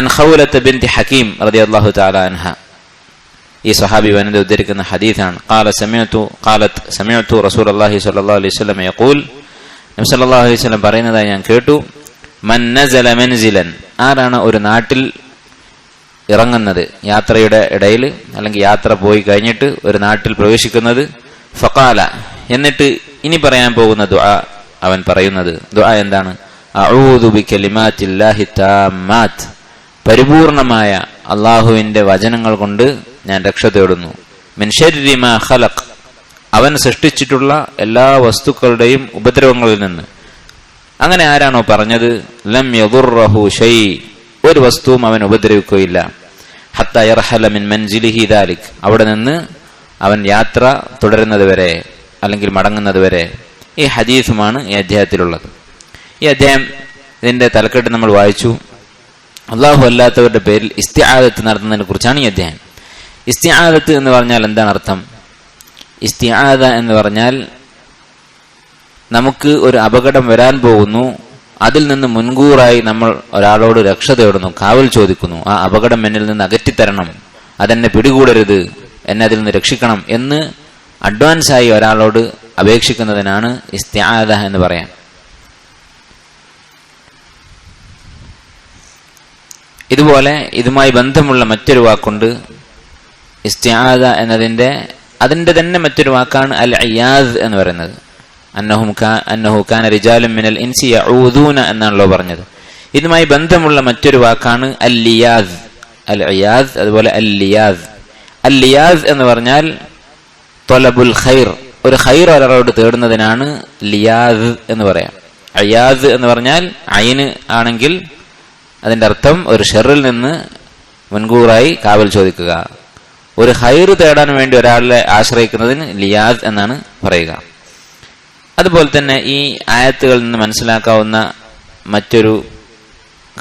അൻഹൗലത്ത് bin Hakeem റതി അള്ളാഹു താല അൻഹ ഈ സ്വഹാബി വനിത ഉദ്ധരിക്കുന്ന ഹദീസാണ്. കാല സമയത്തു കാലത്ത് സമയത്തു റസൂൽ അള്ളാഹി സല്ലാ അലൈഹി സ്വലം യക്കൂൽ നബി സല്ലാ അലൈഹി സ്വലം പറയുന്നതായി ഞാൻ കേട്ടു. മന്നസല മെൻസിലൻ. ആരാണ് ഒരു നാട്ടിൽ ഇറങ്ങുന്നത്? യാത്രയുടെ ഇടയിൽ അല്ലെങ്കിൽ യാത്ര പോയി കഴിഞ്ഞിട്ട് ഒരു നാട്ടിൽ പ്രവേശിക്കുന്നത്? ഫക്കാല എന്നിട്ട് ഇനി പറയാൻ പോകുന്ന ദുആ അവൻ പറയുന്നത്. ദുആ എന്താണ്? അഊദു ബികലിമാത്തില്ലാഹി താമ്മാത്ത്. പരിപൂർണമായ അള്ളാഹുവിന്റെ വചനങ്ങൾ കൊണ്ട് ഞാൻ രക്ഷ തേടുന്നു മിൻ ശർരി മാ ഖലഖ്. അവൻ സൃഷ്ടിച്ചിട്ടുള്ള എല്ലാ വസ്തുക്കളുടെയും ഉപദ്രവങ്ങളിൽ നിന്ന്. അങ്ങനെ ആരാണോ പറഞ്ഞത്? ലം യദുർറഹു ഷൈ. ഒരു വസ്തുവും അവൻ ഉപദ്രവിക്കുകയില്ല. ഹത്ത യർഹല മിൻ മൻസിലിഹി ദാലിക്. അവിടെ നിന്ന് അവൻ യാത്ര തുടരുന്നത് വരെ അല്ലെങ്കിൽ മടങ്ങുന്നത് വരെ ഈ ഹദീസുമാണ് ഈ അധ്യായത്തിലുള്ളത്. ഈ അധ്യായം ഇതിന്റെ തലക്കെട്ട് നമ്മൾ വായിച്ചു. അള്ളാഹു അല്ലാത്തവരുടെ പേരിൽ ഇസ്തിആദത്ത് നടത്തുന്നതിനെ കുറിച്ചാണ് ഈ അധ്യായം. ഇസ്തിആദത്ത് എന്ന് പറഞ്ഞാൽ എന്താണ് അർത്ഥം? ഇസ്തിആദ എന്ന് പറഞ്ഞാൽ നമുക്ക് ഒരു അപകടം വരാൻ പോകുന്നു അതിൽ നിന്ന് മുൻകൂറായി നമ്മൾ ഒരാളോട് രക്ഷ തേടുന്നു കാവൽ ചോദിക്കുന്നു ആ അപകടം എന്നിൽ നിന്ന് അകറ്റിത്തരണം അതെന്നെ പിടികൂടരുത് എന്നെ അതിൽ നിന്ന് രക്ഷിക്കണം എന്ന് അഡ്വാൻസായി ഒരാളോട് അപേക്ഷിക്കുന്നതിനാണ് ഇസ്തിആദ എന്ന് പറയാം ഇതുപോലെ ഇതുമായി ബന്ധമുള്ള മറ്റൊരു വാക്കുണ്ട്. ഇസ്തിയാദ എന്നതിന്റെ അതിന്റെ തന്നെ മറ്റൊരു വാക്കാണ് അൽ അയ്യാദ് എന്ന് പറയുന്നത്. അന്നഹും അന്നഹു ഖാൻ റിജാലും മിനൽ ഇൻസി ഊദൂന എന്നാണല്ലോ പറഞ്ഞത്. ഇതുമായി ബന്ധമുള്ള മറ്റൊരു വാക്കാണ് അൽ ലിയാദ് അൽ അയ്യാദ് അതുപോലെ അൽ ലിയാദ് അൽ ലിയാദ് എന്ന് പറഞ്ഞാൽ തൊലബുൽ ഖൈർ. ഒരു ഖൈർ ഒരാളോട് തേടുന്നതിനാണ് ലിയാദ് എന്ന് പറയാം. അയ്യാദ് എന്ന് പറഞ്ഞാൽ അയിന് ആണെങ്കിൽ അതിന്റെ അർത്ഥം ഒരു ഷെറിൽ നിന്ന് മുൻകൂറായി കാവൽ ചോദിക്കുക. ഒരു ഹൈർ തേടാൻ വേണ്ടി ഒരാളെ ആശ്രയിക്കുന്നതിന് ലിയാദ് എന്നാണ് പറയുക. അതുപോലെ തന്നെ ഈ ആയത്തുകളിൽ നിന്ന് മനസ്സിലാക്കാവുന്ന മറ്റൊരു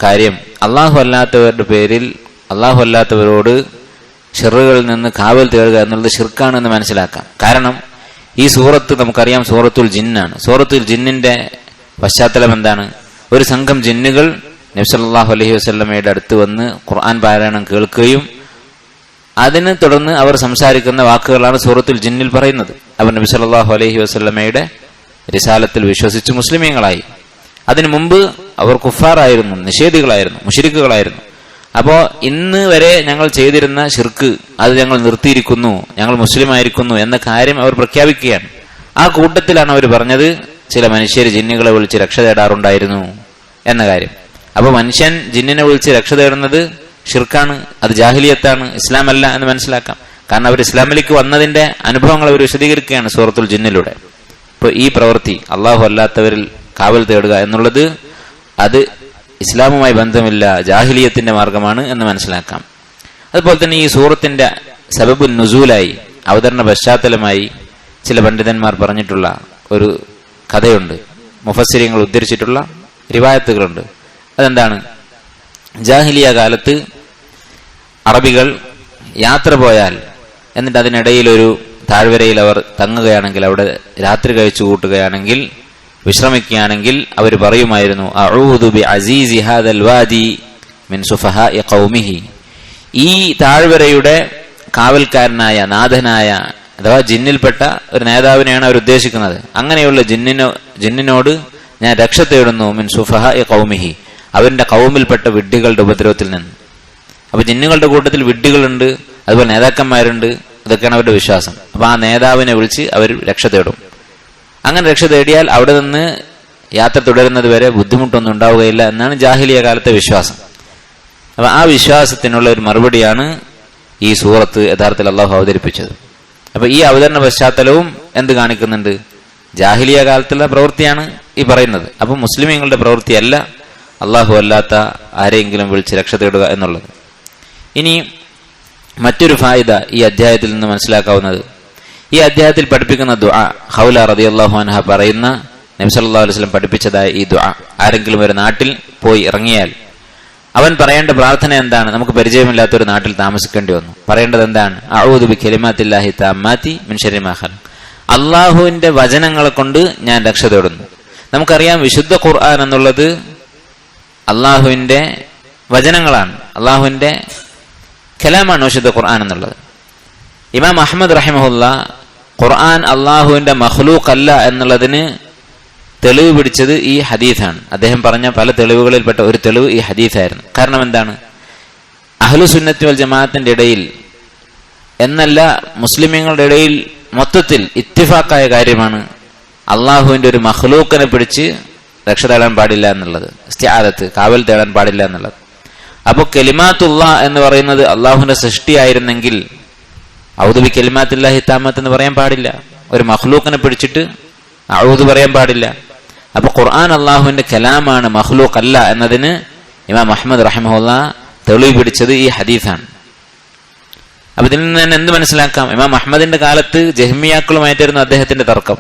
കാര്യം അള്ളാഹു അല്ലാത്തവരുടെ പേരിൽ അള്ളാഹു അല്ലാത്തവരോട് ഷെറുകളിൽ നിന്ന് കാവൽ തേടുക എന്നുള്ളത് ഷിർക്കാണെന്ന് മനസ്സിലാക്കാം. കാരണം ഈ സൂറത്ത് നമുക്കറിയാം സൂറത്തുൽ ജിന്നാണ്. സൂറത്തുൽ ജിന്നിന്റെ പശ്ചാത്തലം എന്താണ്? ഒരു സംഘം ജിന്നുകൾ നബ്സല്ലാഹു അലഹി വസ്ലമയുടെ അടുത്ത് വന്ന് ഖുർആൻ പാരായണം കേൾക്കുകയും അതിനെ തുടർന്ന് അവർ സംസാരിക്കുന്ന വാക്കുകളാണ് സൂറത്തുൽ ജിന്നിൽ പറയുന്നത്. അവർ നബി സല്ലാഹു അലഹി വസ്ലമയുടെ രിസാലത്തിൽ വിശ്വസിച്ച് മുസ്ലിമീങ്ങളായി. അതിനു മുമ്പ് അവർ കുഫാറായിരുന്നു നിഷേധികളായിരുന്നു മുഷിരിക്കുകളായിരുന്നു. അപ്പോ ഇന്ന് വരെ ഞങ്ങൾ ചെയ്തിരുന്ന ഷിർക്ക് അത് ഞങ്ങൾ നിർത്തിയിരിക്കുന്നു ഞങ്ങൾ മുസ്ലിം ആയിരിക്കുന്നു എന്ന കാര്യം അവർ പ്രഖ്യാപിക്കുകയാണ്. ആ കൂട്ടത്തിലാണ് അവർ പറഞ്ഞത് ചില മനുഷ്യർ ജിന്നുകളെ വിളിച്ച് രക്ഷ തേടാറുണ്ടായിരുന്നു എന്ന കാര്യം. അപ്പൊ മനുഷ്യൻ ജിന്നിനെ വിളിച്ച് രക്ഷ തേടുന്നത് ഷിർക്കാണ് അത് ജാഹിലിയത്താണ് ഇസ്ലാമല്ല എന്ന് മനസ്സിലാക്കാം. കാരണം അവർ ഇസ്ലാമിലേക്ക് വന്നതിന്റെ അനുഭവങ്ങൾ അവർ വിശദീകരിക്കുകയാണ് സൂറത്തുൽ ജിന്നിലൂടെ. ഇപ്പൊ ഈ പ്രവൃത്തി അള്ളാഹു അല്ലാത്തവരിൽ കാവൽ തേടുക എന്നുള്ളത് അത് ഇസ്ലാമുമായി ബന്ധമില്ല ജാഹിലിയത്തിന്റെ മാർഗമാണ് എന്ന് മനസ്സിലാക്കാം. അതുപോലെ തന്നെ ഈ സൂറത്തിന്റെ സബബുൽ നുസൂലായി അവതരണ പശ്ചാത്തലമായി ചില പണ്ഡിതന്മാർ പറഞ്ഞിട്ടുള്ള ഒരു കഥയുണ്ട്. മുഫസ്സിരിയങ്ങൾ ഉദ്ധരിച്ചിട്ടുള്ള റിവായത്തുകളുണ്ട്. അതെന്താണ്? ജാഹിലിയ കാലത്ത് അറബികൾ യാത്ര പോയാൽ എന്നിട്ട് അതിനിടയിൽ ഒരു താഴ്വരയിൽ അവർ തങ്ങുകയാണെങ്കിൽ അവിടെ രാത്രി കഴിച്ചു കൂട്ടുകയാണെങ്കിൽ വിശ്രമിക്കുകയാണെങ്കിൽ അവർ പറയുമായിരുന്നു വാദി മിൻ ഈ താഴ്വരയുടെ കാവൽക്കാരനായ നാഥനായ അഥവാ ജിന്നിൽപ്പെട്ട ഒരു നേതാവിനെയാണ് അവർ ഉദ്ദേശിക്കുന്നത്. അങ്ങനെയുള്ള ജിന്നിനോ ജിന്നിനോട് ഞാൻ രക്ഷ തേടുന്നു മിൻ സുഫഹാഇ ഖൗമിഹി. അവരുടെ കൗമിൽപ്പെട്ട വിഡ്ഢികളുടെ ഉപദ്രവത്തിൽ നിന്ന്. അപ്പൊ ജിന്നുകളുടെ കൂട്ടത്തിൽ വിഡ്ഢികളുണ്ട് അതുപോലെ നേതാക്കന്മാരുണ്ട് ഇതൊക്കെയാണ് അവരുടെ വിശ്വാസം. അപ്പൊ ആ നേതാവിനെ വിളിച്ച് അവർ രക്ഷ തേടും. അങ്ങനെ രക്ഷ തേടിയാൽ അവിടെ നിന്ന് യാത്ര തുടരുന്നത് വരെ ബുദ്ധിമുട്ടൊന്നും ഉണ്ടാവുകയില്ല എന്നാണ് ജാഹിലിയ കാലത്തെ വിശ്വാസം. അപ്പൊ ആ വിശ്വാസത്തിനുള്ള ഒരു മറുപടിയാണ് ഈ സൂറത്ത് യഥാർത്ഥത്തിൽ അള്ളാഹു അവതരിപ്പിച്ചത്. അപ്പൊ ഈ അവതരണ പശ്ചാത്തലവും എന്ത് കാണിക്കുന്നുണ്ട്? ജാഹിലിയ കാലത്തുള്ള പ്രവൃത്തിയാണ് ഈ പറയുന്നത്. അപ്പൊ മുസ്ലിമീങ്ങളുടെ പ്രവൃത്തിയല്ല അള്ളാഹു അല്ലാത്ത ആരെയെങ്കിലും വിളിച്ച് രക്ഷ തേടുക എന്നുള്ളത്. ഇനി മറ്റൊരു ഫായിദ ഈ അധ്യായത്തിൽ നിന്ന് മനസ്സിലാക്കാവുന്നത്. ഈ അധ്യായത്തിൽ പഠിപ്പിക്കുന്ന ദുആ ഹൗല റതി അള്ളാഹു അൻഹ പറയുന്ന നബ്സല്ലാ വസല്ലം പഠിപ്പിച്ചതായ ഈ ദുആ ആരെങ്കിലും ഒരു നാട്ടിൽ പോയി ഇറങ്ങിയാൽ അവൻ പറയേണ്ട പ്രാർത്ഥന എന്താണ്? നമുക്ക് പരിചയമില്ലാത്ത ഒരു നാട്ടിൽ താമസിക്കേണ്ടി വന്നു. പറയേണ്ടത് എന്താണ്? അള്ളാഹുവിന്റെ വചനങ്ങളെ കൊണ്ട് ഞാൻ രക്ഷ തേടുന്നു. നമുക്കറിയാം വിശുദ്ധ ഖുർആൻ എന്നുള്ളത് അള്ളാഹുവിന്റെ വചനങ്ങളാണ്. അള്ളാഹുവിന്റെ കലാമാണ് വിശുദ്ധ ഖുർആൻ എന്നുള്ളത്. ഇമാം അഹമ്മദ് റഹിമഹുല്ല ഖുർആൻ അള്ളാഹുവിന്റെ മഹ്ലൂഖ് അല്ല എന്നുള്ളതിന് തെളിവ് പിടിച്ചത് ഈ ഹദീഫാണ് അദ്ദേഹം പറഞ്ഞ പല തെളിവുകളിൽപ്പെട്ട ഒരു തെളിവ് ഈ ഹദീഫായിരുന്നു കാരണം എന്താണ്? അഹ്ലു സുന്നത്ത് വൽ ജമാഅത്തിന്റെ ഇടയിൽ എന്നല്ല മുസ്ലിമീങ്ങളുടെ ഇടയിൽ മൊത്തത്തിൽ ഇത്തിഫാക്കായ കാര്യമാണ് അള്ളാഹുവിന്റെ ഒരു മഹ്ലൂക്കിനെ പിടിച്ച് രക്ഷ തേടാൻ പാടില്ല എന്നുള്ളത് സ്ത്യാദത്ത് കാവൽ തേടാൻ പാടില്ല എന്നുള്ളത്. അപ്പോൾ കെലിമാത്തുള്ള എന്ന് പറയുന്നത് അള്ളാഹുവിന്റെ സൃഷ്ടിയായിരുന്നെങ്കിൽ ഔദബി കെലിമാത്തുല്ലാഹി താമത്ത് എന്ന് പറയാൻ പാടില്ല. ഒരു മഹ്ലൂക്കിനെ പിടിച്ചിട്ട് ഔദ് പറയാൻ പാടില്ല. അപ്പൊ ഖുർആൻ അള്ളാഹുവിന്റെ കലാമാണ് മഹ്ലൂഖ് അല്ല എന്നതിന് ഇമാം അഹമ്മദ് റഹ്മുല്ല തെളിവ് പിടിച്ചത് ഈ ഹദീസാണ്. അപ്പൊ ഇതിൽ നിന്ന് തന്നെ എന്ത് മനസ്സിലാക്കാം? ഇമാം അഹമ്മദിന്റെ കാലത്ത് ജഹ്മിയാക്കളുമായിട്ടായിരുന്നു അദ്ദേഹത്തിന്റെ തർക്കം.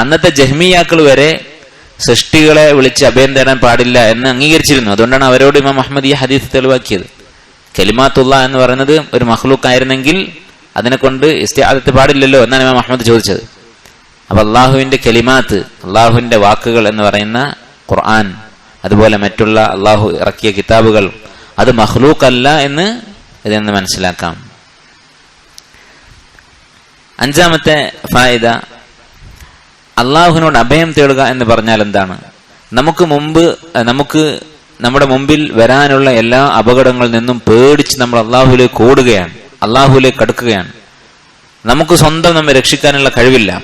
അന്നത്തെ ജഹ്മിയാക്കൾ വരെ സൃഷ്ടികളെ വിളിച്ച് അഭയം തേടാൻ പാടില്ല എന്ന് അംഗീകരിച്ചിരുന്നു. അതുകൊണ്ടാണ് അവരോട് ഇമാം അഹമ്മദ് ഈ ഹദീസ് തെളിവാക്കിയത്. കലിമാത്തുള്ള എന്ന് പറയുന്നത് ഒരു മഹ്ലൂക്ക് ആയിരുന്നെങ്കിൽ അതിനെ കൊണ്ട് ഇസ്തിയാദത്ത് പാടില്ലല്ലോ എന്നാണ് ഇമാം അഹമ്മദ് ചോദിച്ചത്. അപ്പൊ അള്ളാഹുവിന്റെ കലിമാത്ത് അള്ളാഹുവിന്റെ വാക്കുകൾ എന്ന് പറയുന്ന ഖുർആൻ അതുപോലെ മറ്റുള്ള അള്ളാഹു ഇറക്കിയ കിതാബുകൾ അത് മഹ്ലൂക്ക് അല്ല എന്ന് ഇതിൽ നിന്ന് മനസ്സിലാക്കാം. അഞ്ചാമത്തെ ഫായിദ അള്ളാഹുവിനോട് അഭയം തേടുക എന്ന് പറഞ്ഞാൽ എന്താണ്? നമുക്ക് മുമ്പ് നമുക്ക് നമ്മുടെ മുമ്പിൽ വരാനുള്ള എല്ലാ അപകടങ്ങളിൽ നിന്നും പേടിച്ച് നമ്മൾ അള്ളാഹുലേക്ക് ഓടുകയാണ്. അള്ളാഹുലേക്ക് അടുക്കുകയാണ് നമുക്ക് സ്വന്തം നമ്മെ രക്ഷിക്കാനുള്ള കഴിവില്ല.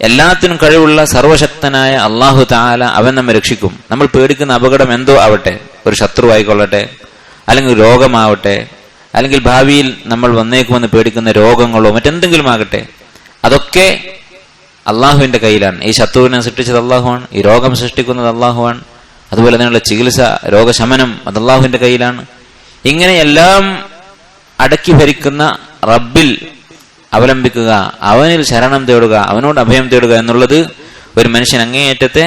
എല്ലാത്തിനും കഴിവുള്ള സർവശക്തനായ അള്ളാഹു താല അവൻ നമ്മെ രക്ഷിക്കും. നമ്മൾ പേടിക്കുന്ന അപകടം എന്തോ ആവട്ടെ? ഒരു ശത്രു ആയിക്കൊള്ളട്ടെ അല്ലെങ്കിൽ രോഗമാവട്ടെ? അല്ലെങ്കിൽ ഭാവിയിൽ നമ്മൾ വന്നേക്കുമെന്ന് പേടിക്കുന്ന രോഗങ്ങളോ മറ്റെന്തെങ്കിലും ആകട്ടെ? അതൊക്കെ അള്ളാഹുവിന്റെ കയ്യിലാണ്. ഈ ശത്രുവിനെ സൃഷ്ടിച്ചത് അള്ളാഹുവാണ് ഈ രോഗം സൃഷ്ടിക്കുന്നത് അള്ളാഹുവാണ് അതുപോലെ തന്നെയുള്ള ചികിത്സ രോഗശമനം അത് അള്ളാഹുവിന്റെ കയ്യിലാണ്. ഇങ്ങനെയെല്ലാം അടക്കി ഭരിക്കുന്ന റബ്ബിൽ അവലംബിക്കുക അവനിൽ ശരണം തേടുക അവനോട് അഭയം തേടുക എന്നുള്ളത് ഒരു മനുഷ്യൻ അങ്ങേയറ്റത്തെ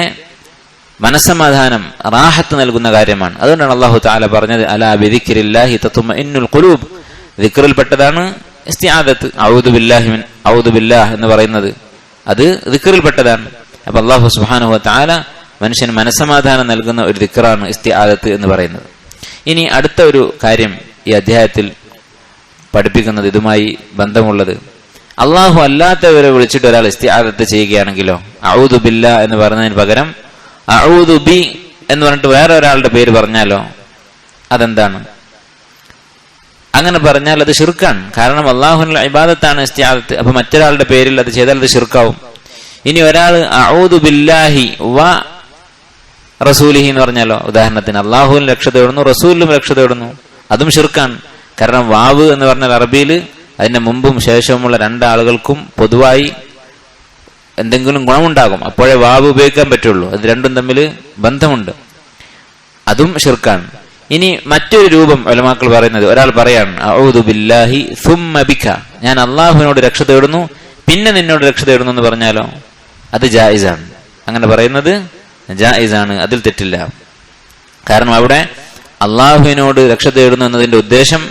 മനസ്സമാധാനം റാഹത്ത് നൽകുന്ന കാര്യമാണ്. അതുകൊണ്ടാണ് അള്ളാഹു താല പറഞ്ഞത് അലാ ബിദിക്രില്ലാഹി തത്തുമ ഇന്നുൽ ഖുലൂബ്. ദിക്കറിൽപ്പെട്ടതാണ് ഔദു ബില്ലാഹി മിൻ ഔദു ബില്ലാഹ് എന്ന് പറയുന്നത്. അത് ദിക്കറിൽപ്പെട്ടതാണ് അപ്പൊ അള്ളാഹു സുബ്ഹാനഹു താല മനുഷ്യന് മനസ്സമാധാനം നൽകുന്ന ഒരു ദിക്കറാണ് ഇസ്തി ആദത്ത് എന്ന് പറയുന്നത്. ഇനി അടുത്ത ഒരു കാര്യം ഈ അധ്യായത്തിൽ പഠിപ്പിക്കുന്നത് ഇതുമായി ബന്ധമുള്ളത്. അള്ളാഹു അല്ലാത്തവരെ വിളിച്ചിട്ട് ഒരാൾ ഇസ്തി ആദത്ത് ചെയ്യുകയാണെങ്കിലോ ഔദു ബില്ല എന്ന് പറഞ്ഞതിന് പകരം ഔദു ബി എന്ന് പറഞ്ഞിട്ട് വേറെ ഒരാളുടെ പേര് പറഞ്ഞാലോ അതെന്താണ്? അങ്ങനെ പറഞ്ഞാൽ അത് ഷിർക്കാണ് കാരണം അള്ളാഹുനുള്ള ഇബാദത്താണ് അപ്പൊ മറ്റൊരാളുടെ പേരിൽ അത് ചെയ്താൽ അത് ഷിർക്കാവും ഇനി ഒരാൾ അഊദു ബില്ലാഹി വ റസൂലിഹി എന്ന് പറഞ്ഞാലോ? ഉദാഹരണത്തിന് അള്ളാഹുവിനും രക്ഷ തേടുന്നു റസൂലിനും രക്ഷ തേടുന്നു. അതും ഷിർക്കാണ് കാരണം വാവ് എന്ന് പറഞ്ഞാൽ അറബിയിൽ അതിന്റെ മുമ്പും ശേഷവുമുള്ള രണ്ടാളുകൾക്കും പൊതുവായി എന്തെങ്കിലും ഗുണമുണ്ടാകും. അപ്പോഴേ വാവ് ഉപയോഗിക്കാൻ പറ്റുള്ളൂ. അത് രണ്ടും തമ്മിൽ ബന്ധമുണ്ട്. അതും ഷിർക്കാണ് ഇനി മറ്റൊരു രൂപം ഒലമാക്കൾ പറയുന്നത്. ഒരാൾ പറയാണ് ബില്ലാഹി ഞാൻ അള്ളാഹുവിനോട് രക്ഷ തേടുന്നു പിന്നെ നിന്നോട് രക്ഷ തേടുന്നു എന്ന് പറഞ്ഞാലോ? അത് ജായിസാണ്. അങ്ങനെ പറയുന്നത് ജായിസാണ് അതിൽ തെറ്റില്ല. കാരണം അവിടെ അള്ളാഹുവിനോട് രക്ഷ തേടുന്നു എന്നതിന്റെ ഉദ്ദേശം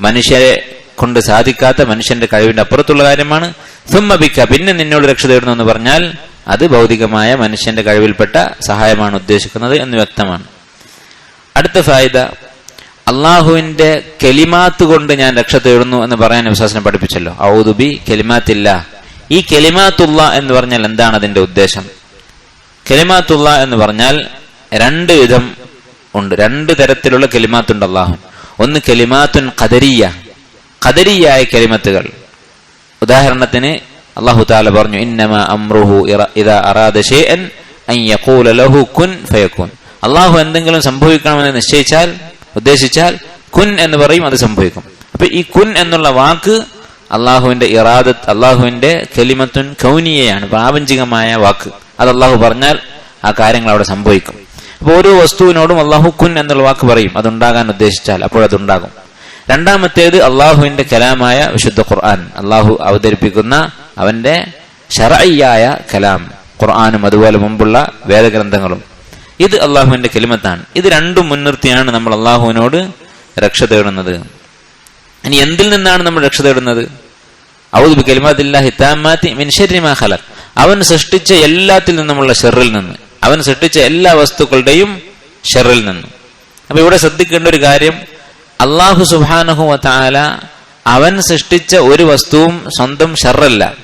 മനുഷ്യരെ കൊണ്ട് സാധിക്കാത്ത മനുഷ്യന്റെ കഴിവിന്റെ അപ്പുറത്തുള്ള കാര്യമാണ്. സുമ്മബിക്ക പിന്നെ നിന്നോട് രക്ഷ തേടുന്നു എന്ന് പറഞ്ഞാൽ അത് ഭൗതികമായ മനുഷ്യന്റെ കഴിവിൽപ്പെട്ട സഹായമാണ് ഉദ്ദേശിക്കുന്നത് എന്ന് വ്യക്തമാണ്. അടുത്ത ഫായിദ അള്ളാഹുവിന്റെ കെലിമാത്ത് കൊണ്ട് ഞാൻ രക്ഷ തേടുന്നു എന്ന് പറയാൻ വിശ്വാസനെ പഠിപ്പിച്ചല്ലോ. ഔദുബി കെലിമാത്തില്ല. ഈ കെലിമാത്തുള്ള എന്ന് പറഞ്ഞാൽ എന്താണ് അതിന്റെ ഉദ്ദേശം? കെലിമാത്തുള്ള എന്ന് പറഞ്ഞാൽ രണ്ട് വിധം ഉണ്ട്. രണ്ട് തരത്തിലുള്ള കെലിമാത്തുണ്ട് അള്ളാഹു ഒന്ന് കെലിമാത്തുൻ കദരിയ കദരിയായ കെലിമത്തുകൾ. ഉദാഹരണത്തിന് അള്ളാഹു താല പറഞ്ഞു ഇന്നമ അമ്രുഹു ഇതാ അറാദ ഷേ അൻ യഖൂല ലഹു കുൻ ഫയകുൻ അള്ളാഹു എന്തെങ്കിലും സംഭവിക്കണമെന്ന് നിശ്ചയിച്ചാൽ ഉദ്ദേശിച്ചാൽ കുൻ എന്ന് പറയും അത് സംഭവിക്കും. അപ്പൊ ഈ കുൻ എന്നുള്ള വാക്ക് അള്ളാഹുവിന്റെ ഇറാദത്ത് അള്ളാഹുവിന്റെ കെലിമത്തുൻ കൗനിയയാണ് പ്രാപഞ്ചികമായ വാക്ക്. അത് അള്ളാഹു പറഞ്ഞാൽ ആ കാര്യങ്ങൾ അവിടെ സംഭവിക്കും. അപ്പൊ ഓരോ വസ്തുവിനോടും അള്ളാഹു കുൻ എന്നുള്ള വാക്ക് പറയും. അതുണ്ടാകാൻ ഉദ്ദേശിച്ചാൽ അപ്പോഴതുണ്ടാകും രണ്ടാമത്തേത് അള്ളാഹുവിന്റെ കലാമായ വിശുദ്ധ ഖുർആൻ. അള്ളാഹു അവതരിപ്പിക്കുന്ന അവന്റെ ഷറയ്യായ കലാം. ഖുർആാനും അതുപോലെ മുമ്പുള്ള വേദഗ്രന്ഥങ്ങളും. ഇത് അള്ളാഹുവിന്റെ കെലിമത്താണ്. ഇത് രണ്ടും മുൻനിർത്തിയാണ് നമ്മൾ അള്ളാഹുവിനോട് രക്ഷ തേടുന്നത്. ഇനി എന്തിൽ നിന്നാണ് നമ്മൾ രക്ഷ തേടുന്നത്? ഔദു ഖലഖ്. അവൻ സൃഷ്ടിച്ച എല്ലാത്തിൽ നിന്നുമുള്ള ഷെറിൽ നിന്ന്. അവൻ സൃഷ്ടിച്ച എല്ലാ വസ്തുക്കളുടെയും ഷെറിൽ നിന്ന്. അപ്പൊ ഇവിടെ ശ്രദ്ധിക്കേണ്ട ഒരു കാര്യം അള്ളാഹു സുഹാനഹു താല അവൻ സൃഷ്ടിച്ച ഒരു വസ്തുവും സ്വന്തം ഷെറല്ല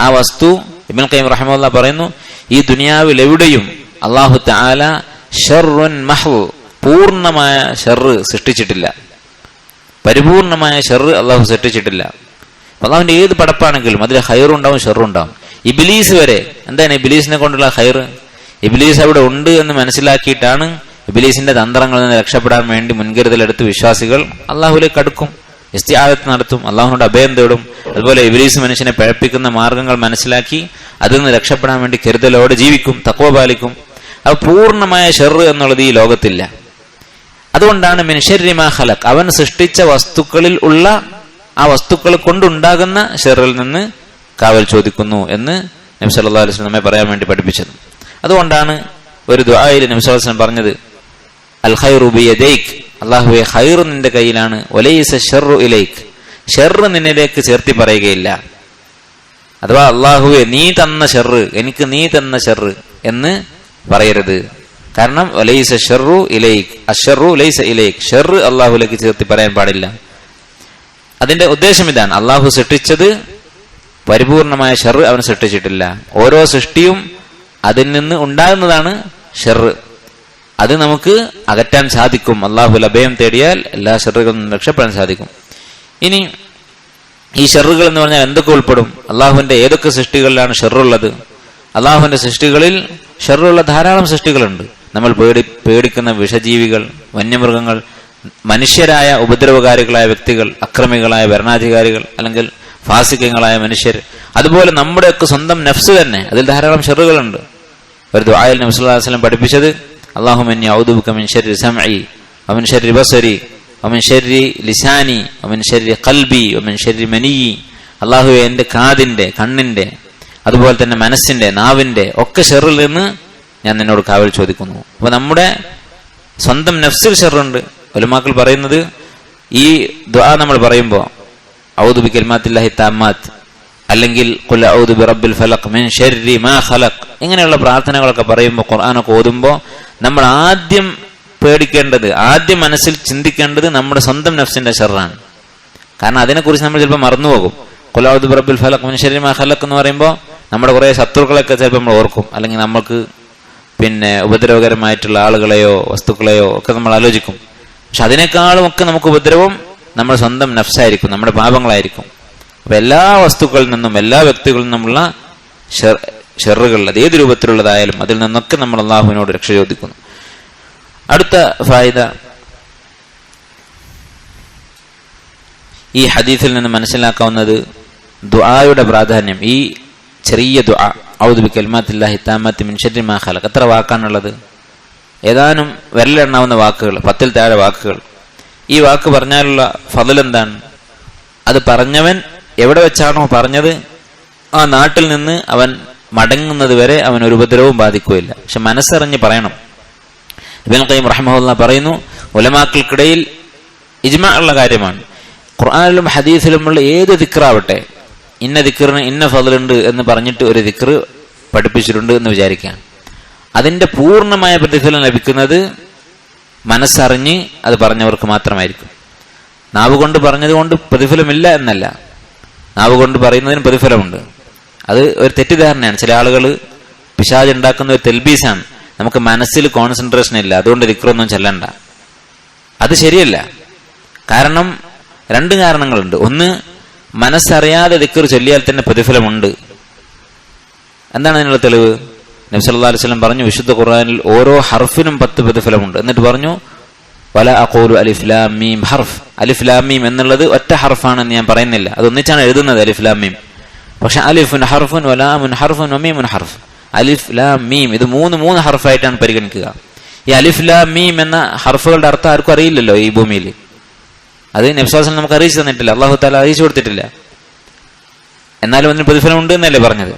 ആ വസ്തു ഇബിൻ കൈം റഹമുല്ല പറയുന്നു ഈ ദുനിയാവിൽ എവിടെയും അള്ളാഹു താല ഷെറുൻ മഹ് പൂർണമായ ഷർറ് സൃഷ്ടിച്ചിട്ടില്ല. പരിപൂർണമായ ഷെറ് അള്ളാഹു സൃഷ്ടിച്ചിട്ടില്ല. അള്ളാഹുവിന്റെ ഏത് പടപ്പാണെങ്കിലും അതിൽ ഹൈറുണ്ടാവും ഷെറുണ്ടാവും ഇബിലീസ് വരെ എന്താണ് ഇബിലീസിനെ കൊണ്ടുള്ള ഹൈർ ഇബിലീസ് അവിടെ ഉണ്ട് എന്ന് മനസ്സിലാക്കിയിട്ടാണ് ഇബിലീസിന്റെ തന്ത്രങ്ങളിൽ നിന്ന് രക്ഷപ്പെടാൻ വേണ്ടി മുൻകരുതലെടുത്ത് വിശ്വാസികൾ അള്ളാഹുലേക്ക് അടുക്കും ഇസ്തിയാദത്ത് നടത്തും അള്ളാഹുനോട് അഭയം തേടും. അതുപോലെ ഇബിലീസ് മനുഷ്യനെ പഴപ്പിക്കുന്ന മാർഗങ്ങൾ മനസ്സിലാക്കി അതിൽ നിന്ന് രക്ഷപ്പെടാൻ വേണ്ടി കരുതലോടെ ജീവിക്കും തക്കവ പാലിക്കും. അത് പൂർണമായ ഷെറ് എന്നുള്ളത് ഈ ലോകത്തില്ല. അതുകൊണ്ടാണ് മിൻഷരിമാ ഹലക് അവൻ സൃഷ്ടിച്ച വസ്തുക്കളിൽ ഉള്ള ആ വസ്തുക്കൾ കൊണ്ടുണ്ടാകുന്ന ഷെറിൽ നിന്ന് കാവൽ ചോദിക്കുന്നു എന്ന് നബി സല്ലല്ലാഹു അലൈഹി നമ്മെ പറയാൻ വേണ്ടി പഠിപ്പിച്ചത്. അതുകൊണ്ടാണ് ഒരു ദുആയിൽ നബി വസല്ലം പറഞ്ഞത് അൽ ഖൈറു ബിയദൈക് അല്ലാഹുവേ ഖൈർ നിന്റെ കയ്യിലാണ്. വലൈസ ഷെറു ഇലൈക് ഷെറ് നിന്നിലേക്ക് ചേർത്തി പറയുകയില്ല. അഥവാ അള്ളാഹുവെ നീ തന്ന ഷെറ് എനിക്ക് നീ തന്ന ഷെറ് എന്ന് പറയരുത്. കാരണം ലൈസ അള്ളാഹുലേക്ക് ചേർത്തി പറയാൻ പാടില്ല. അതിന്റെ ഉദ്ദേശം ഇതാണ്. അള്ളാഹു സൃഷ്ടിച്ചത് പരിപൂർണമായ ഷെറ് അവൻ സൃഷ്ടിച്ചിട്ടില്ല. ഓരോ സൃഷ്ടിയും അതിൽ നിന്ന് ഉണ്ടാകുന്നതാണ് ഷെറ്. അത് നമുക്ക് അകറ്റാൻ സാധിക്കും. അള്ളാഹു അഭയം തേടിയാൽ എല്ലാ ഷെറുകളിൽ നിന്നും രക്ഷപ്പെടാൻ സാധിക്കും. ഇനി ഈ ഷെറുകൾ എന്ന് പറഞ്ഞാൽ എന്തൊക്കെ ഉൾപ്പെടും? അള്ളാഹുവിന്റെ ഏതൊക്കെ സൃഷ്ടികളിലാണ് ഷെറുള്ളത്? അള്ളാഹുവിന്റെ സൃഷ്ടികളിൽ ഷെറുള്ള ധാരാളം സൃഷ്ടികളുണ്ട്. നമ്മൾ പേടി പേടിക്കുന്ന വിഷജീവികൾ വന്യമൃഗങ്ങൾ മനുഷ്യരായ ഉപദ്രവകാരികളായ വ്യക്തികൾ അക്രമികളായ ഭരണാധികാരികൾ അല്ലെങ്കിൽ ഫാസിക്കങ്ങളായ മനുഷ്യർ. അതുപോലെ നമ്മുടെയൊക്കെ സ്വന്തം നഫ്സ് തന്നെ. അതിൽ ധാരാളം ഷെറുകളുണ്ട്. ഒരു ദുആയിൽ നബി അലൈഹി വസല്ലം പഠിപ്പിച്ചത് അല്ലാഹുമ്മ ഔദുബിക മിൻ ശർരി സമഇ വമിൻ ശർരി ബസരി അമിൻ ശർരി ലിസാനി അമിൻ ശർരി കൽബി അമിൻ ശർരി മനിയി. അള്ളാഹു എന്റെ കാതിന്റെ കണ്ണിന്റെ അതുപോലെ തന്നെ മനസ്സിന്റെ നാവിന്റെ ഒക്കെ ഷെറിൽ നിന്ന് ഞാൻ നിന്നോട് കാവൽ ചോദിക്കുന്നു. അപ്പൊ നമ്മുടെ സ്വന്തം നഫ്സിൽ ഷെറുണ്ട്. ഒലുമാക്കൾ പറയുന്നത് ഈ ദ്വാ നമ്മൾ പറയുമ്പോൾ ഔദു ബി കൽമാത്തില്ലാഹി താമാത്ത് അല്ലെങ്കിൽ ഔദു ഫലഖ് മിൻ മാ ഖലഖ് ഇങ്ങനെയുള്ള പ്രാർത്ഥനകളൊക്കെ പറയുമ്പോൾ ഖുർആനൊക്കെ ഓതുമ്പോൾ നമ്മൾ ആദ്യം പേടിക്കേണ്ടത് ആദ്യം മനസ്സിൽ ചിന്തിക്കേണ്ടത് നമ്മുടെ സ്വന്തം നഫ്സിന്റെ ഷെറാണ്. കാരണം അതിനെക്കുറിച്ച് നമ്മൾ ചിലപ്പോൾ മറന്നുപോകും. ബി റബ്ബിൽ ഫലഖ് മിൻ ശർരി മാ ഖലഖ് എന്ന് പറയുമ്പോൾ നമ്മുടെ കുറേ ശത്രുക്കളൊക്കെ ചിലപ്പോൾ നമ്മൾ ഓർക്കും. അല്ലെങ്കിൽ നമുക്ക് പിന്നെ ഉപദ്രവകരമായിട്ടുള്ള ആളുകളെയോ വസ്തുക്കളെയോ ഒക്കെ നമ്മൾ ആലോചിക്കും. പക്ഷെ അതിനേക്കാളും ഒക്കെ നമുക്ക് ഉപദ്രവം നമ്മൾ സ്വന്തം നഫ്സായിരിക്കും നമ്മുടെ പാപങ്ങളായിരിക്കും. അപ്പൊ എല്ലാ വസ്തുക്കളിൽ നിന്നും എല്ലാ വ്യക്തികളിൽ നിന്നുമുള്ള ഷെറുകൾ അത് ഏത് രൂപത്തിലുള്ളതായാലും അതിൽ നിന്നൊക്കെ നമ്മൾ അള്ളാഹുവിനോട് രക്ഷ ചോദിക്കുന്നു. അടുത്ത ഫായിദ. ഈ ഹദീസിൽ നിന്ന് മനസ്സിലാക്കാവുന്നത് ദുആയുടെ പ്രാധാന്യം. ഈ ചെറിയ ദുആ. ഔദു ബി കൽമാത്തില്ലാഹി താമത്തി മിൻ ശർരി മാ എത്ര വാക്കാണുള്ളത്? ഏതാനും വിരലെണ്ണാവുന്ന വാക്കുകൾ പത്തിൽ താഴെ വാക്കുകൾ. ഈ വാക്ക് പറഞ്ഞാലുള്ള ഫതിൽ എന്താണ്? അത് പറഞ്ഞവൻ എവിടെ വെച്ചാണോ പറഞ്ഞത്? ആ നാട്ടിൽ നിന്ന് അവൻ മടങ്ങുന്നത് വരെ അവൻ ഒരു ഉപദ്രവവും ബാധിക്കുകയില്ല. പക്ഷെ മനസ്സറിഞ്ഞ് പറയണം. ഇബിൻ ഖയ്യിം റഹ്മഹുല്ല പറയുന്നു ഉലമാക്കൾക്കിടയിൽ ഇജ്മ ഉള്ള കാര്യമാണ്. ഖുർആാനിലും ഹദീസിലുമുള്ള ഏത് ദിക്റാവട്ടെ ഇന്ന ദിക്കറിന് ഇന്ന ഫതിലുണ്ട് എന്ന് പറഞ്ഞിട്ട് ഒരു ദിക്കർ പഠിപ്പിച്ചിട്ടുണ്ട് എന്ന് വിചാരിക്കാം. അതിന്റെ പൂർണമായ പ്രതിഫലം ലഭിക്കുന്നത് മനസ്സറിഞ്ഞ് അത് പറഞ്ഞവർക്ക് മാത്രമായിരിക്കും. നാവ് കൊണ്ട് പറഞ്ഞത് കൊണ്ട് പ്രതിഫലമില്ല എന്നല്ല. നാവ് കൊണ്ട് പറയുന്നതിന് പ്രതിഫലമുണ്ട്. അത് ഒരു തെറ്റിദ്ധാരണയാണ്. ചില ആളുകൾ പിശാജ് ഉണ്ടാക്കുന്ന ഒരു തെൽബീസാണ്. നമുക്ക് മനസ്സിൽ കോൺസെൻട്രേഷൻ ഇല്ല. അതുകൊണ്ട് ദിക്റൊന്നും ചെല്ലണ്ട. അത് ശരിയല്ല. കാരണം രണ്ട് കാരണങ്ങളുണ്ട്. ഒന്ന് മനസ്സറിയാതെ ദിക്കർ ചൊല്ലിയാൽ തന്നെ പ്രതിഫലമുണ്ട്. എന്താണ് അതിനുള്ള തെളിവ്? നബി സല്ലല്ലാഹു അലൈഹി വസല്ലം പറഞ്ഞു വിശുദ്ധ ഖുർആാനിൽ ഓരോ ഹർഫിനും പത്ത് പ്രതിഫലമുണ്ട്. എന്നിട്ട് പറഞ്ഞു വല അഖൂലു അലിഫ് ലാം മീം ഹർഫ്. അലിഫ് ലാം മീം എന്നുള്ളത് ഒറ്റ ഹർഫാണെന്ന് ഞാൻ പറയുന്നില്ല. അത് ഒന്നിച്ചാണ് എഴുതുന്നത് അലിഫ് ലാം മീം. പക്ഷെ അലിഫുൻ ഹർഫുൻ വലാമുൻ ഹർഫുൻ വമീമുൻ ഹർഫ്. അലിഫ് ലാം മീം ഇത് മൂന്ന് മൂന്ന് ഹർഫായിട്ടാണ് പരിഗണിക്കുക. ഈ അലിഫ് ലാം മീം എന്ന ഹർഫുകളുടെ അർത്ഥം ആർക്കും അറിയില്ലല്ലോ ഈ ഭൂമിയിൽ. അത് നബ്സാസൻ നമുക്ക് അറിയിച്ചു തന്നിട്ടില്ല. അള്ളാഹു താല അറിയിച്ചു കൊടുത്തിട്ടില്ല. എന്നാലും അതിന് പ്രതിഫലം ഉണ്ട് എന്നല്ലേ പറഞ്ഞത്?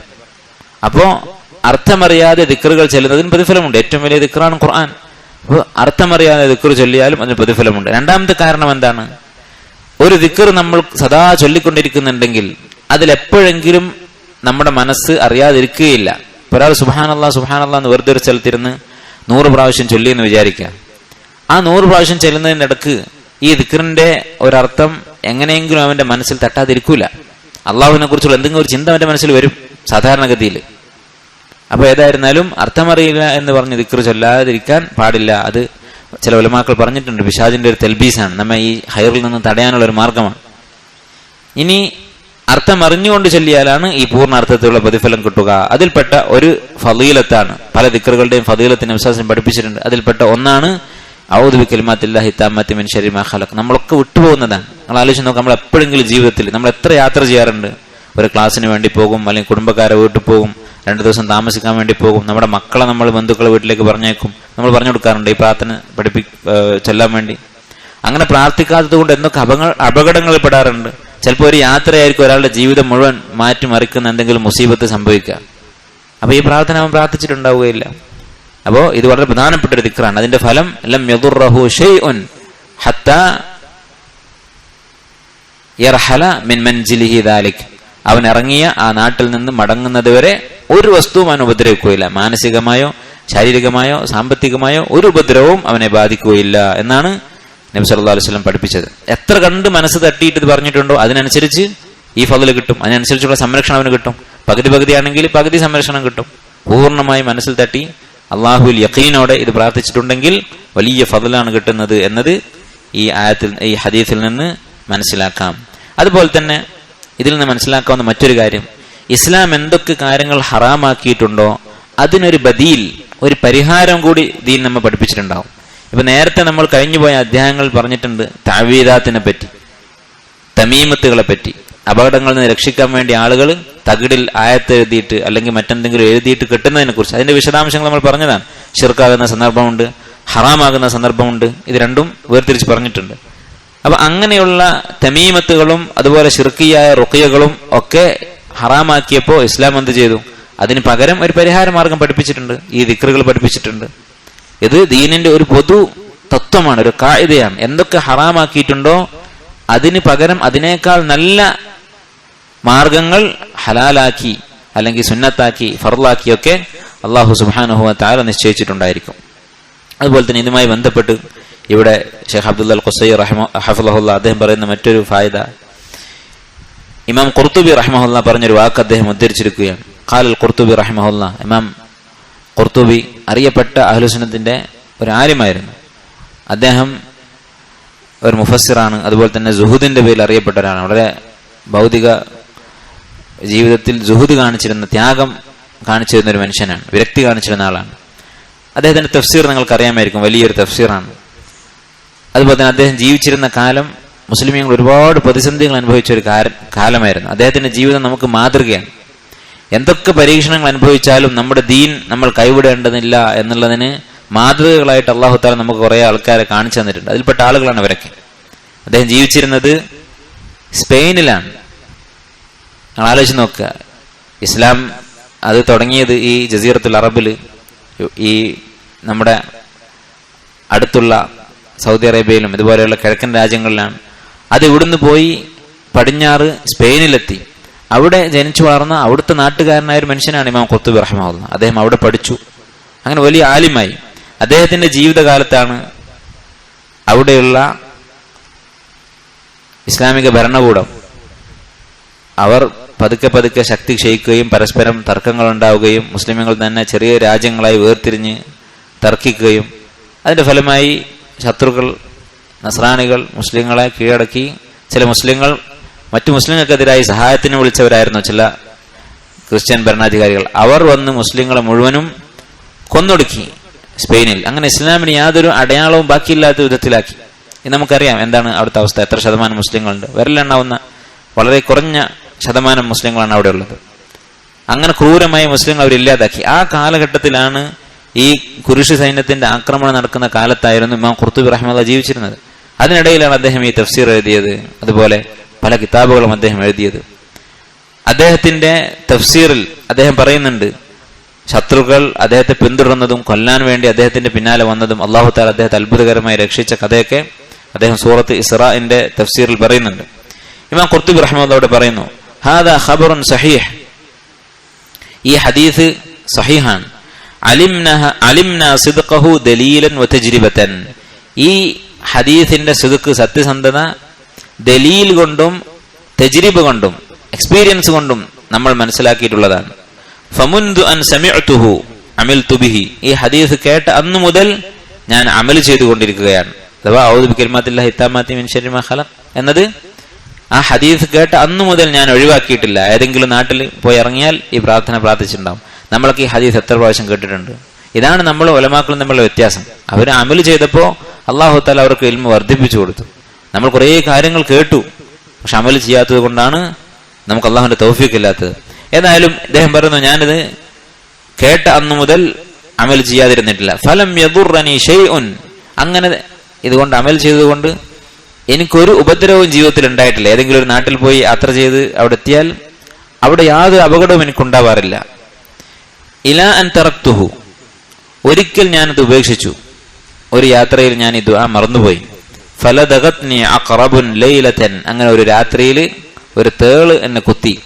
അപ്പോ അർത്ഥമറിയാതെ ദിക്കറുകൾ ചെല്ലുന്നതിന് പ്രതിഫലമുണ്ട്. ഏറ്റവും വലിയ ദിക്കറാണ് ഖുർആൻ. അപ്പോൾ അർത്ഥമറിയാതെ ദിക്കർ ചൊല്ലിയാലും അതിന് പ്രതിഫലമുണ്ട്. രണ്ടാമത്തെ കാരണം എന്താണ്? ഒരു ദിക്കർ നമ്മൾ സദാ ചൊല്ലിക്കൊണ്ടിരിക്കുന്നുണ്ടെങ്കിൽ അതിലെപ്പോഴെങ്കിലും നമ്മുടെ മനസ്സ് അറിയാതിരിക്കുകയില്ല. ഒരാൾ സുഹാനല്ല സുഹാനല്ല എന്ന് വെറുതെ ഒരു സ്ഥലത്തിരുന്ന് നൂറ് പ്രാവശ്യം ചൊല്ലി എന്ന് വിചാരിക്കുക. ആ നൂറ് പ്രാവശ്യം ചെല്ലുന്നതിന്റെ ഇടയ്ക്ക് ഈ ദിക്കറിന്റെ ഒരർത്ഥം എങ്ങനെയെങ്കിലും അവന്റെ മനസ്സിൽ തട്ടാതിരിക്കൂല. അള്ളാഹുവിനെ കുറിച്ചുള്ള എന്തെങ്കിലും ഒരു ചിന്ത അവന്റെ മനസ്സിൽ വരും സാധാരണഗതിയിൽ. അപ്പൊ ഏതായിരുന്നാലും അർത്ഥമറിയില്ല എന്ന് പറഞ്ഞ് ദിക്കർ ചൊല്ലാതിരിക്കാൻ പാടില്ല. അത് ചില ഉലമാക്കൾ പറഞ്ഞിട്ടുണ്ട് പിശാജിന്റെ ഒരു തെൽബീസാണ്. നമ്മെ ഈ ഹൈറിൽ നിന്ന് തടയാനുള്ള ഒരു മാർഗമാണ്. ഇനി അർത്ഥം അറിഞ്ഞുകൊണ്ട് ചൊല്ലിയാലാണ് ഈ പൂർണ അർത്ഥത്തിലുള്ള പ്രതിഫലം കിട്ടുക. അതിൽപ്പെട്ട ഒരു ഫതീലത്താണ് പല ദിക്കറുകളുടെയും ഫതീലത്തിന് വിശ്വാസം പഠിപ്പിച്ചിട്ടുണ്ട്. അതിൽപ്പെട്ട ഒന്നാണ് ഔദ് ഖലഖ്. നമ്മളൊക്കെ വിട്ടുപോകുന്നതാണ്. നമ്മൾ ആലോചിച്ച് നോക്കാം നമ്മൾ എപ്പോഴെങ്കിലും ജീവിതത്തിൽ നമ്മൾ എത്ര യാത്ര ചെയ്യാറുണ്ട്. ഒരു ക്ലാസ്സിന് വേണ്ടി പോകും അല്ലെങ്കിൽ കുടുംബക്കാരെ വീട്ടിൽ പോകും രണ്ടു ദിവസം താമസിക്കാൻ വേണ്ടി പോകും. നമ്മുടെ മക്കളെ നമ്മൾ ബന്ധുക്കളെ വീട്ടിലേക്ക് പറഞ്ഞേക്കും നമ്മൾ പറഞ്ഞു കൊടുക്കാറുണ്ട് ഈ പ്രാർത്ഥന പഠിപ്പി ചെല്ലാൻ വേണ്ടി. അങ്ങനെ പ്രാർത്ഥിക്കാത്തത് കൊണ്ട് എന്തൊക്കെ അപകട അപകടങ്ങളിൽ പെടാറുണ്ട്. ചിലപ്പോൾ ഒരു യാത്രയായിരിക്കും ഒരാളുടെ ജീവിതം മുഴുവൻ മാറ്റിമറിക്കുന്ന എന്തെങ്കിലും മുസീബത്ത് സംഭവിക്കുക. അപ്പൊ ഈ പ്രാർത്ഥന അവൻ പ്രാർത്ഥിച്ചിട്ടുണ്ടാവുകയില്ല. അപ്പോ ഇത് വളരെ പ്രധാനപ്പെട്ട ഒരു ദിക്റാണ്. അതിന്റെ ഫലം ലം യദുറഹു ഷൈഉൻ ഹത്താ യർഹല മിൻ ദാലിക്. അവൻ ഇറങ്ങിയ ആ നാട്ടിൽ നിന്ന് മടങ്ങുന്നത് വരെ ഒരു വസ്തുവും അവൻ ഉപദ്രവിക്കുകയില്ല. മാനസികമായോ ശാരീരികമായോ സാമ്പത്തികമായോ ഒരു ഉപദ്രവവും അവനെ ബാധിക്കുകയില്ല എന്നാണ് നബി അലൈഹി വസല്ലം പഠിപ്പിച്ചത്. എത്ര കണ്ട് മനസ്സ് തട്ടിയിട്ട് പറഞ്ഞിട്ടുണ്ടോ? അതിനനുസരിച്ച് ഈ ഫതിൽ കിട്ടും. അതിനനുസരിച്ചുള്ള സംരക്ഷണം അവന് കിട്ടും. പകുതി പകുതി ആണെങ്കിൽ പകുതി സംരക്ഷണം കിട്ടും. പൂർണമായി മനസ്സിൽ തട്ടി അള്ളാഹുൽ യക്കീനോടെ ഇത് പ്രാർത്ഥിച്ചിട്ടുണ്ടെങ്കിൽ വലിയ ഫതിലാണ് കിട്ടുന്നത് എന്നത് ഈ ആയത്തിൽ ഈ ഹദീസിൽ നിന്ന് മനസ്സിലാക്കാം. അതുപോലെ തന്നെ ഇതിൽ നിന്ന് മനസ്സിലാക്കാവുന്ന മറ്റൊരു കാര്യം. ഇസ്ലാം എന്തൊക്കെ കാര്യങ്ങൾ ഹറാമാക്കിയിട്ടുണ്ടോ അതിനൊരു ബദീൽ ഒരു പരിഹാരം കൂടി ദീൻ നമ്മൾ പഠിപ്പിച്ചിട്ടുണ്ടാവും. ഇപ്പൊ നേരത്തെ നമ്മൾ കഴിഞ്ഞുപോയ അധ്യായങ്ങൾ പറഞ്ഞിട്ടുണ്ട് താവീദാത്തിനെ പറ്റി തമീമത്തുകളെ പറ്റി. അപകടങ്ങളിൽ നിന്ന് രക്ഷിക്കാൻ വേണ്ടി ആളുകൾ തകിടിൽ ആയത്ത് എഴുതിയിട്ട് അല്ലെങ്കിൽ മറ്റെന്തെങ്കിലും എഴുതിയിട്ട് കിട്ടുന്നതിനെ കുറിച്ച് അതിന്റെ വിശദാംശങ്ങൾ നമ്മൾ പറഞ്ഞതാണ്. ഷിർക്കാകുന്ന സന്ദർഭമുണ്ട് ഹറാമാകുന്ന സന്ദർഭമുണ്ട് ഇത് രണ്ടും വേർതിരിച്ച് പറഞ്ഞിട്ടുണ്ട്. അപ്പൊ അങ്ങനെയുള്ള തമീമത്തുകളും അതുപോലെ ഷിർക്കിയായ റുക്കിയകളും ഒക്കെ ഹറാമാക്കിയപ്പോ ഇസ്ലാം എന്ത് ചെയ്തു? അതിന് പകരം ഒരു പരിഹാര മാർഗം പഠിപ്പിച്ചിട്ടുണ്ട് ഈ ദിക്റുകൾ പഠിപ്പിച്ചിട്ടുണ്ട്. ഇത് ദീനിന്റെ ഒരു പൊതു തത്വമാണ് ഒരു കായികയാണ്. എന്തൊക്കെ ഹറാമാക്കിയിട്ടുണ്ടോ അതിന് പകരം അതിനേക്കാൾ നല്ല മാർഗങ്ങൾ ഹലാലാക്കി അല്ലെങ്കിൽ സുന്നത്താക്കി ഫർലാക്കിയൊക്കെ അള്ളാഹു സുബാനുഹുവ താര നിശ്ചയിച്ചിട്ടുണ്ടായിരിക്കും. അതുപോലെ തന്നെ ഇതുമായി ബന്ധപ്പെട്ട് ഇവിടെ ഷെയ്ഖ് അബ്ദുല്ല ഖുസൈ റഹ്മ ഹഫുല്ല അദ്ദേഹം പറയുന്ന മറ്റൊരു ഫായദ. ഇമാം ഖുർത്തുബി റഹ്മഹുല്ല പറഞ്ഞൊരു വാക്ക് അദ്ദേഹം ഉദ്ധരിച്ചിരിക്കുകയാണ്. ഖാലൽ ഖുർത്തുബി റഹ്മഹുല്ല. ഇമാം ഖുർത്തുബി അറിയപ്പെട്ട അഹ്ലുസുനത്തിന്റെ ഒരു ആര്യമായിരുന്നു അദ്ദേഹം ഒരു മുഫസ്സിറാണ്. അതുപോലെ തന്നെ ജുഹുദിന്റെ പേരിൽ അറിയപ്പെട്ട ഒരാളാണ്. വളരെ ഭൗതിക ജീവിതത്തിൽ ജുഹുദ് കാണിച്ചിരുന്ന ത്യാഗം കാണിച്ചിരുന്ന ഒരു മനുഷ്യനാണ് വിരക്തി കാണിച്ചിരുന്ന ആളാണ്. അദ്ദേഹത്തിന്റെ തഫ്സീർ നിങ്ങൾക്ക് അറിയാമായിരിക്കും വലിയൊരു തഫ്സീറാണ്. അതുപോലെ തന്നെ അദ്ദേഹം ജീവിച്ചിരുന്ന കാലം മുസ്ലിമീങ്ങൾ ഒരുപാട് പ്രതിസന്ധികൾ അനുഭവിച്ച ഒരു കാലമായിരുന്നു. അദ്ദേഹത്തിന്റെ ജീവിതം നമുക്ക് മാതൃകയാണ്. എന്തൊക്കെ പരീക്ഷണങ്ങൾ അനുഭവിച്ചാലും നമ്മുടെ ദീൻ നമ്മൾ കൈവിടേണ്ടതില്ല എന്നുള്ളതിന് മാതൃകകളായിട്ട് അള്ളാഹു താല നമുക്ക് കുറെ ആൾക്കാരെ കാണിച്ചു തന്നിട്ടുണ്ട്. അതിൽപ്പെട്ട ആളുകളാണ് ഇവരൊക്കെ അദ്ദേഹം ജീവിച്ചിരുന്നത് സ്പെയിനിലാണ്. നിങ്ങൾ ആലോചിച്ച് നോക്കുക. ഇസ്ലാം അത് തുടങ്ങിയത് ഈ ജസീറത്തുൽ അറബിൽ ഈ നമ്മുടെ അടുത്തുള്ള സൗദി അറേബ്യയിലും ഇതുപോലെയുള്ള കിഴക്കൻ രാജ്യങ്ങളിലാണ്. അത് ഇവിടുന്ന് പോയി പടിഞ്ഞാറ് സ്പെയിനിലെത്തി. അവിടെ ജനിച്ചു വളർന്ന അവിടുത്തെ നാട്ടുകാരനായ ഒരു മനുഷ്യനാണ് ഇമാം കൊത്തുബി റഹ്മുല്ല അദ്ദേഹം അവിടെ പഠിച്ചു. അങ്ങനെ വലിയ ആലിമായി. അദ്ദേഹത്തിന്റെ ജീവിതകാലത്താണ് അവിടെയുള്ള ഇസ്ലാമിക ഭരണകൂടം അവർ പതുക്കെ പതുക്കെ ശക്തി ക്ഷയിക്കുകയും പരസ്പരം തർക്കങ്ങൾ ഉണ്ടാവുകയും മുസ്ലിമുകൾ തന്നെ ചെറിയ രാജ്യങ്ങളായി വേർതിരിഞ്ഞ് തർക്കിക്കുകയും അതിന്റെ ഫലമായി ശത്രുക്കൾ നസ്രാണികൾ മുസ്ലിങ്ങളെ കീഴടക്കി. ചില മുസ്ലിങ്ങൾ മറ്റു മുസ്ലിങ്ങൾക്കെതിരായി സഹായത്തിന് വിളിച്ചവരായിരുന്നു ചില ക്രിസ്ത്യൻ ഭരണാധികാരികൾ. അവർ വന്ന് മുസ്ലിങ്ങളെ മുഴുവനും കൊന്നൊടുക്കി സ്പെയിനിൽ. അങ്ങനെ ഇസ്ലാമിന് യാതൊരു അടയാളവും ബാക്കിയില്ലാത്ത വിധത്തിലാക്കി. നമുക്കറിയാം എന്താണ് അവിടുത്തെ അവസ്ഥ. എത്ര ശതമാനം മുസ്ലിങ്ങളുണ്ട്. വിരലെണ്ണാവുന്ന വളരെ കുറഞ്ഞ ശതമാനം മുസ്ലിങ്ങളാണ് അവിടെ ഉള്ളത്. അങ്ങനെ ക്രൂരമായി മുസ്ലിങ്ങൾ അവരില്ലാതാക്കി ആ കാലഘട്ടത്തിലാണ് ഈ കുരിശ് സൈന്യത്തിന്റെ ആക്രമണം നടക്കുന്ന കാലത്തായിരുന്നു ഇമാം ഖുർത്തുബി റഹ്മദ ജീവിച്ചിരുന്നത്. അതിനിടയിലാണ് അദ്ദേഹം ഈ തഫ്സീർ എഴുതിയത് അതുപോലെ പല കിതാബുകളും അദ്ദേഹം എഴുതിയത്. അദ്ദേഹത്തിന്റെ തഫ്സീറിൽ അദ്ദേഹം പറയുന്നുണ്ട് ശത്രുക്കൾ അദ്ദേഹത്തെ പിന്തുടർന്നതും കൊല്ലാൻ വേണ്ടി അദ്ദേഹത്തിന്റെ പിന്നാലെ വന്നതും അള്ളാഹു താല അദ്ദേഹത്തെ അത്ഭുതകരമായി രക്ഷിച്ച കഥയൊക്കെ അദ്ദേഹം സൂറത്ത് ഇസ്രാന്റെ തഫ്സീറിൽ പറയുന്നുണ്ട്. ഇമാം ഖുർത്തുബി അവിടെ പറയുന്നു ഹാദ ഖബറുൻ സഹീഹ് ഈ ഹദീസ് സഹീഹാണ്. സിദ്ഖഹു ദലീലൻ വതജ്രിബതൻ. ഈ ഹദീസിന്റെ സിദ്ഖ് സത്യസന്ധത ദലീൽ കൊണ്ടും തജ്രിബ് കൊണ്ടും എക്സ്പീരിയൻസ് കൊണ്ടും നമ്മൾ മനസ്സിലാക്കിയിട്ടുള്ളതാണ്. ഫമുന്തു അൻ സമിഅ്തുഹു അമിൽ തുബിഹി ഈ ഹദീസ് കേട്ട അന്നു മുതൽ ഞാൻ അമൽ ചെയ്തുകൊണ്ടിരിക്കുകയാണ്. അഥവാ ഔദു ബിക്കൽമാത്തില്ലാഹി ഇത്താമാത്തി മിൻ ശർരി മാ ഖലഖ്. എന്നത് ആ ഹദീസ് കേട്ട് അന്നു മുതൽ ഞാൻ ഒഴിവാക്കിയിട്ടില്ല. ഏതെങ്കിലും നാട്ടിൽ പോയി ഇറങ്ങിയാൽ ഈ പ്രാർത്ഥന പ്രാർത്ഥിച്ചിട്ടുണ്ടാവും. നമ്മളൊക്കെ ഈ ഹദീസ് എത്ര പ്രാവശ്യം കേട്ടിട്ടുണ്ട്. ഇതാണ് നമ്മൾ ഒലമാക്കളും തമ്മിലുള്ള വ്യത്യാസം. അവർ അമൽ ചെയ്തപ്പോൾ അള്ളാഹു താല അവർക്ക് ഇൽമ വർദ്ധിപ്പിച്ചു കൊടുത്തു. നമ്മൾ കുറേ കാര്യങ്ങൾ കേട്ടു. പക്ഷെ അമൽ ചെയ്യാത്തത് കൊണ്ടാണ് നമുക്ക് അള്ളാഹുവിന്റെ തൗഫീഖ് ഇല്ലാത്തത്. ഏതായാലും ഇദ്ദേഹം പറയുന്നു ഞാനിത് കേട്ട അന്നു മുതൽ അമൽ ചെയ്യാതിരുന്നിട്ടില്ല. ഫലം യദുറനി ഷെയ് അങ്ങനെ ഇതുകൊണ്ട് അമൽ ചെയ്തതുകൊണ്ട് എനിക്കൊരു ഉപദ്രവവും ജീവിതത്തിൽ ഉണ്ടായിട്ടില്ല. ഏതെങ്കിലും ഒരു നാട്ടിൽ പോയി യാത്ര ചെയ്ത് അവിടെ എത്തിയാൽ അവിടെ യാതൊരു അപകടവും എനിക്കുണ്ടാവാറില്ല. ഇല അൻ തറക്തുഹു. ഒരിക്കൽ ഞാനത് ഉപേക്ഷിച്ചു. ഒരു യാത്രയിൽ ഞാൻ ഇത് ആ മറന്നുപോയി. ഫലദഗത്നി അഖറബുൻ ലൈലതൻ. അങ്ങനെ ഒരു രാത്രിയിൽ ഒരു തേൾ എന്നെ കുത്തി.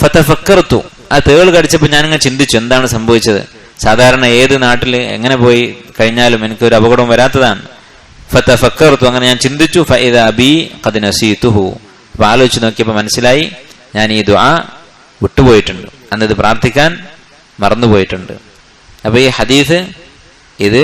ഫതഫക്കർത്തു ആ തേൾ കടിച്ചപ്പോൾ ഞാനിങ്ങനെ ചിന്തിച്ചു എന്താണ് സംഭവിച്ചത്? സാധാരണ ഏത് നാട്ടിൽ എങ്ങനെ പോയി കഴിഞ്ഞാലും എനിക്കൊരു അപകടം വരാത്തതാണ്. ഫതഫക്കർത്തു അങ്ങനെ ഞാൻ ചിന്തിച്ചു ഫഇദ ബി ഖദ് നസീതുഹു. അപ്പൊ ആലോചിച്ച് നോക്കിയപ്പോൾ മനസ്സിലായി ഞാൻ ഈ ദുആ വിട്ടുപോയിട്ടുണ്ട്. അന്നത് പ്രാർത്ഥിക്കാൻ മറന്നുപോയിട്ടുണ്ട്. അപ്പൊ ഈ ഹദീസ് ഇത്